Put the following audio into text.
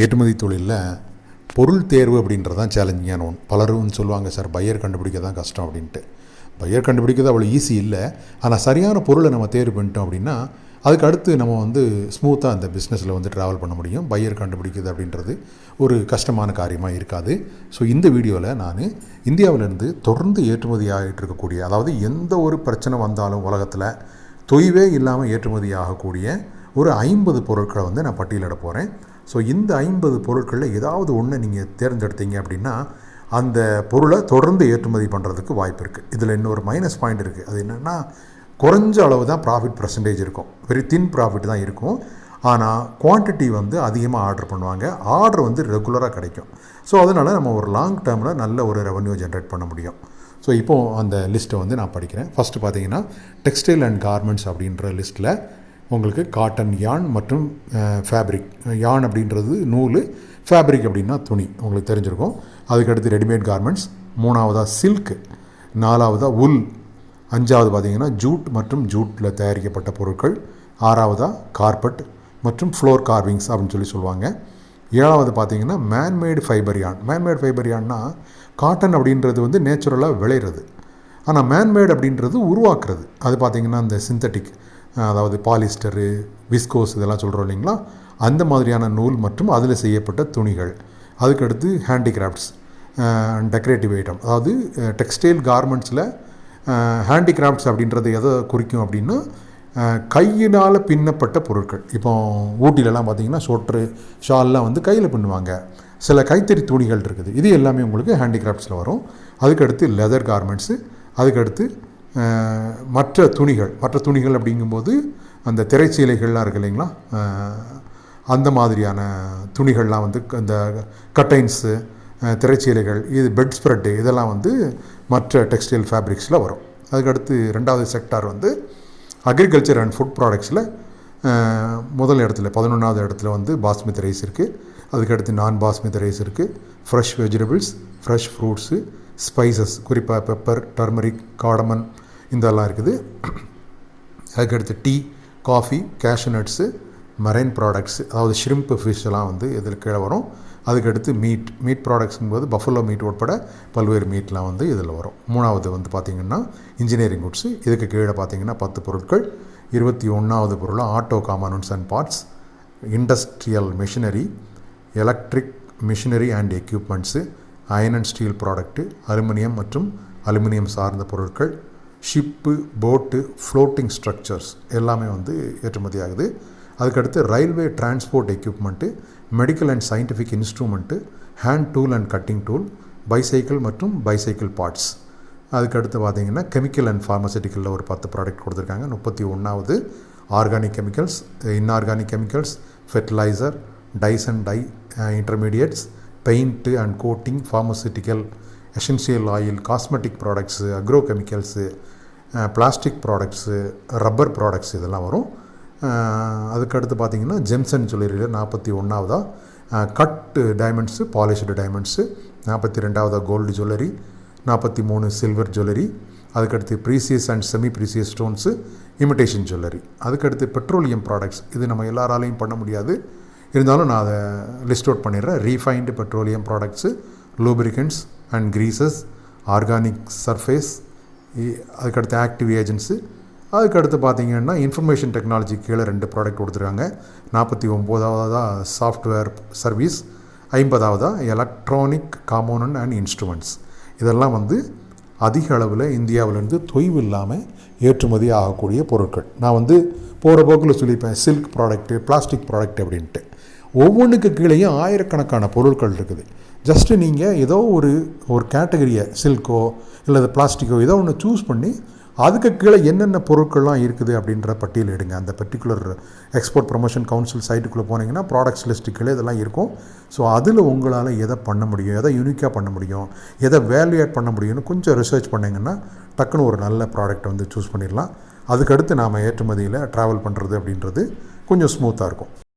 ஏற்றுமதி தொழிலில் பொருள் தேர்வு அப்படின்றது தான் சேலஞ்சிங்கான ஒன்று பலரும் சொல்லுவாங்க சார் பையர் கண்டுபிடிக்க தான் கஷ்டம் அப்படின்ட்டு. பையர் கண்டுபிடிக்கிறது அவ்வளோ ஈஸி இல்லை. ஆனால் சரியான பொருளை நம்ம தேர்வு பண்ணிட்டோம் அப்படின்னா அதுக்கு அடுத்து நம்ம வந்து ஸ்மூத்தாக அந்த பிஸ்னஸில் வந்து ட்ராவல் பண்ண முடியும். பையர் கண்டுபிடிக்கிறது அப்படின்றது ஒரு கஷ்டமான காரியமாக இருக்காது. ஸோ இந்த வீடியோவில் நான் இந்தியாவிலேருந்து தொடர்ந்து ஏற்றுமதி ஆகிட்டு இருக்கக்கூடிய அதாவது எந்த ஒரு பிரச்சனை வந்தாலும் உலகத்தில் தொய்வே இல்லாமல் ஏற்றுமதி ஆகக்கூடிய ஒரு ஐம்பது பொருட்களை வந்து நான் பட்டியலிட போகிறேன் ஸோ இந்த ஐம்பது பொருட்களில் ஏதாவது ஒன்று நீங்கள் தேர்ந்தெடுத்தீங்க அப்படின்னா அந்த பொருளை தொடர்ந்து ஏற்றுமதி பண்ணுறதுக்கு வாய்ப்பு இருக்குது இதில் இன்னொரு மைனஸ் பாயிண்ட் இருக்குது அது என்னென்னா குறைஞ்ச அளவு தான் ப்ராஃபிட் பர்சன்டேஜ் இருக்கும். வெரி தின் ப்ராஃபிட் தான் இருக்கும். ஆனால் குவான்டிட்டி வந்து அதிகமாக ஆர்டர் பண்ணுவாங்க. ஆர்டர் வந்து ரெகுலராக கிடைக்கும். ஸோ அதனால் நம்ம ஒரு லாங் டேர்மில் நல்ல ஒரு ரெவன்யூ ஜென்ரேட் பண்ண முடியும். ஸோ இப்போது அந்த லிஸ்ட்டை வந்து நான் படிக்கிறேன். ஃபஸ்ட்டு பார்த்தீங்கன்னா டெக்ஸ்டைல் அண்ட் கார்மெண்ட்ஸ் அப்படின்ற லிஸ்ட்டில் உங்களுக்கு காட்டன் யான் மற்றும் ஃபேப்ரிக் யான் அப்படின்றது நூல் ஃபேப்ரிக் அப்படின்னா துணி. உங்களுக்கு தெரிஞ்சிருக்கும். அதுக்கடுத்து ரெடிமேட் கார்மெண்ட்ஸ் மூணாவதாக சில்க் நாலாவதாக உல் அஞ்சாவது பார்த்திங்கன்னா ஜூட் மற்றும் ஜூட்டில் தயாரிக்கப்பட்ட பொருட்கள். ஆறாவதாக கார்பெட் மற்றும் ஃப்ளோர் கார்விங்ஸ் அப்படின்னு சொல்லி சொல்லுவாங்க. ஏழாவது பார்த்தீங்கன்னா manmade fibre yarn manmade fibre யான்னா cotton அப்படின்றது வந்து நேச்சுரலாக விளையிறது. ஆனால் மேன்மேடு அப்படின்றது உருவாக்குறது. அது பார்த்திங்கன்னா இந்த சிந்தட்டிக் அதாவது பாலிஸ்டரு விஸ்கோஸ் இதெல்லாம் சொல்கிறோம் இல்லைங்களா? அந்த மாதிரியான நூல் மற்றும் அதில் செய்யப்பட்ட துணிகள். அதுக்கடுத்து ஹேண்டிகிராஃப்ட்ஸ் டெக்கரேட்டிவ் ஐட்டம் அதாவது டெக்ஸ்டைல் கார்மெண்ட்ஸில் ஹேண்டிகிராஃப்ட்ஸ் அப்படின்றது எதை குறிக்கும் அப்படின்னா கையினால் பின்னப்பட்ட பொருட்கள். இப்போ ஊட்டிலலாம் பார்த்தீங்கன்னா சொட்ரு ஷால்லாம் வந்து கையில் பின்னுவாங்க. சில கைத்தறி துணிகள் இருக்குது. இது எல்லாமே உங்களுக்கு ஹேண்டிகிராஃப்ட்ஸில் வரும். அதுக்கடுத்து லெதர் கார்மெண்ட்ஸு அதுக்கடுத்து மற்ற துணிகள் மற்ற துணிகள் அப்படிங்கும்போது அந்த திரைச்சீலைகள்லாம் இருக்கு இல்லைங்களா? அந்த மாதிரியான துணிகள்லாம் வந்து அந்த கட்டைன்ஸு திரைச்சீலைகள் இது பெட் ஸ்ப்ரெட்டு இதெல்லாம் வந்து மற்ற டெக்ஸ்டைல் ஃபேப்ரிக்ஸில் வரும். அதுக்கடுத்து ரெண்டாவது செக்டார் வந்து அக்ரிகல்ச்சர் அண்ட் ஃபுட் ப்ராடக்ட்ஸில் முதல் இடத்துல பதினொன்றாவது இடத்துல வந்து பாஸ்மதி ரைஸ் இருக்குது அதுக்கடுத்து நான் பாஸ்மதி ரைஸ் இருக்குது fresh vegetables fresh fruits spices குறிப்பாக பெப்பர் டர்மரிக் காடமன் இதெல்லாம் இருக்குது. அதுக்கடுத்து tea coffee cashew nuts marine products அதாவது ஷ்ரிம்ப் ஃபிஷ் எல்லாம் வந்து இதில் கீழே வரும். அதுக்கடுத்து மீட் மீட் ப்ராடக்ட்ஸுங்கும்போது பஃபலோ மீட் உட்பட பல்வேறு மீட்லாம் வந்து இதில் வரும். மூணாவது வந்து பார்த்திங்கன்னா இன்ஜினியரிங் குட்ஸு. இதுக்கு கீழே பார்த்திங்கன்னா பத்து பொருட்கள். இருபத்தி ஒன்றாவது பொருளாக auto components and parts industrial machinery electric machinery and equipments iron and steel product aluminium மற்றும் அலுமினியம் சார்ந்த பொருட்கள் ஷிப்பு போட்டு ஃப்ளோட்டிங் ஸ்ட்ரக்சர்ஸ் எல்லாமே வந்து ஏற்றுமதி ஆகுது அதுக்கடுத்து railway transport equipment medical and scientific instrument hand tool and cutting tool bicycle மற்றும் பைசைக்கிள் பார்ட்ஸ். அதுக்கடுத்து பார்த்தீங்கன்னா கெமிக்கல் அண்ட் ஃபார்மசூட்டிக்கலில் ஒரு பத்து ப்ராடக்ட் கொடுத்துருக்காங்க. முப்பத்தி ஒன்றாவது organic chemicals inorganic chemicals fertilizer dyes and dye intermediates paint and coating pharmaceutical essential oil cosmetic products agro chemicals plastic products rubber products இதெல்லாம் வரும். Uh, அதுக்கடுத்து பார்த்திங்கன்னா ஜெம்சன் ஜுவல்லரியில் நாற்பத்தி ஒன்றாவதாக cut uh, diamonds polished diamonds நாற்பத்தி ரெண்டாவதாக கோல்டு ஜுவல்லரி நாற்பத்தி மூணு சில்வர் ஜுவல்லரி அதுக்கடுத்து precious and semi precious stones imitation jewellery அதுக்கடுத்து பெட்ரோலியம் ப்ராடக்ட்ஸ் இது நம்ம எல்லாராலையும் பண்ண முடியாது. இருந்தாலும் நான் அதை லிஸ்ட் அவுட் பண்ணிடுறேன். Refined petroleum products lubricants and greases organic surface அதுக்கடுத்து ஆக்டிவ் ஏஜென்ட்ஸு அதுக்கடுத்து பார்த்தீங்கன்னா இன்ஃபர்மேஷன் டெக்னாலஜி கீழே ரெண்டு ப்ராடக்ட் கொடுத்துருக்காங்க. நாற்பத்தி ஒம்போதாவதாக சாஃப்ட்வேர் சர்வீஸ் ஐம்பதாவதாக எலக்ட்ரானிக் காம்போனன்ட் அண்ட் இன்ஸ்ட்ருமெண்ட்ஸ் இதெல்லாம் வந்து அதிக அளவில் இந்தியாவிலேருந்து தொய்வு இல்லாமல் ஏற்றுமதி ஆகக்கூடிய பொருட்கள். நான் வந்து போகிற போக்கில் சொல்லியிருப்பேன் சில்க் ப்ராடக்ட்டு பிளாஸ்டிக் ப்ராடக்ட் அப்படின்ட்டு. ஒவ்வொன்றுக்கு கீழேயும் ஆயிரக்கணக்கான பொருட்கள் இருக்குது. ஜஸ்ட்டு நீங்கள் ஏதோ ஒரு ஒரு கேட்டகரியை சில்கோ இல்லை பிளாஸ்டிக்கோ ஏதோ ஒன்று சூஸ் பண்ணி அதுக்கு கீழே என்னென்ன பொருட்கள்லாம் இருக்குது அப்படின்ற பட்டியல் எடுங்க. அந்த பர்டிகுலர் எக்ஸ்போர்ட் ப்ரொமோஷன் கவுன்சில் சைட்டுக்குள்ளே போனீங்கன்னா ப்ராடக்ட்ஸ் லிஸ்ட்டு கீழே இதெல்லாம் இருக்கும். ஸோ அதில் உங்களால் எதை பண்ண முடியும்? எதை யூனிக்காக பண்ண முடியும்? எதை வேல்யூ பண்ண முடியும்னு கொஞ்சம் ரிசர்ச் பண்ணிங்கன்னா டக்குன்னு ஒரு நல்ல ப்ராடக்ட் வந்து சூஸ் பண்ணிடலாம். அதுக்கடுத்து நாம் ஏற்றுமதியில் ட்ராவல் பண்ணுறது அப்படின்றது கொஞ்சம் ஸ்மூத்தாக இருக்கும்.